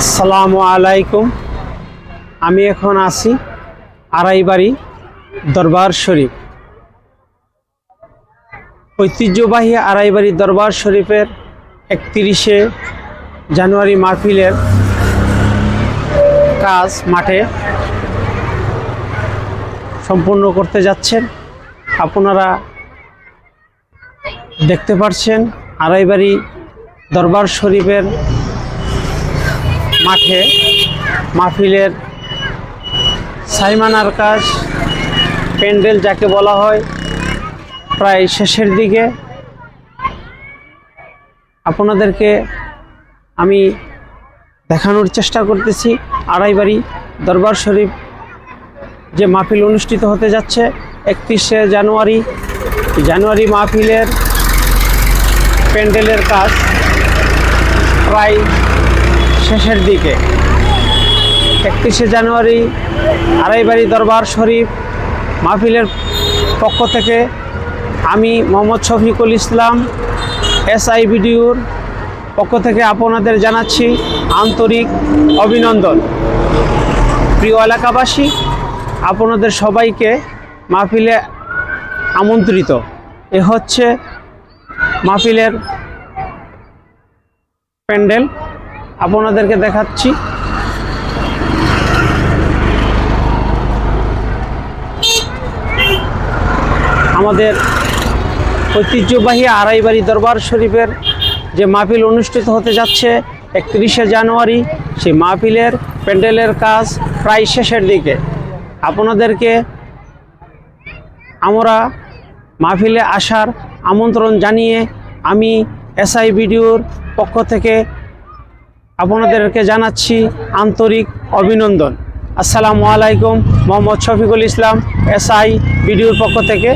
আসসালামু আলাইকুম। আমি এখন আছি আড়াইবাড়ি দরবার শরীফ। ঐতিহ্যবাহী আড়াইবাড়ি দরবার শরীফের একত্রিশে জানুয়ারি মাহফিলের কাজ মাঠে সম্পূর্ণ করতে যাচ্ছেন। আপনারা দেখতে পাচ্ছেন আড়াইবাড়ি দরবার শরীফের মাঠে। মাহফিলের সাইমানার কাজ, প্যান্ডেল যাকে বলা হয়, প্রায় শেষের দিকে। আপনাদেরকে আমি দেখানোর চেষ্টা করতেছি আড়াইবাড়ি দরবার শরীফ যে মাহফিল অনুষ্ঠিত হতে যাচ্ছে একত্রিশে জানুয়ারি। জানুয়ারি মাহফিলের প্যান্ডেলের কাজ প্রায় শেষের দিকে। একত্রিশে জানুয়ারি আড়াইবাড়ি দরবার শরীফ মাহফিলের পক্ষ থেকে আমি মোহাম্মদ শফিকুল ইসলাম, এসআই বিডিউর পক্ষ থেকে আপনাদের জানাচ্ছি আন্তরিক অভিনন্দন। প্রিয় এলাকাবাসী, আপনাদের সবাইকে মাহফিলে আমন্ত্রিত। এ হচ্ছে মাহফিলের প্যান্ডেল। আপনাদেরকে দেখাচ্ছি। আমাদের ঐতিহ্যবাহী আড়াইবাড়ি দরবার শরীফের যে মাহফিল অনুষ্ঠিত হতে যাচ্ছে একত্রিশে জানুয়ারি, সেই মাহফিলের প্যান্ডেলের কাজ প্রায় শেষের দিকে। আপনাদেরকে আমরা মাহফিলে আসার আমন্ত্রণ জানিয়ে আমি এসআই বিডিওর পক্ষ থেকে আপনাদেরকে জানাচ্ছি আন্তরিক অভিনন্দন। আসসালামু আলাইকুম মোহাম্মদ শফিকুল ইসলাম এসআই বিডিওর পক্ষ থেকে।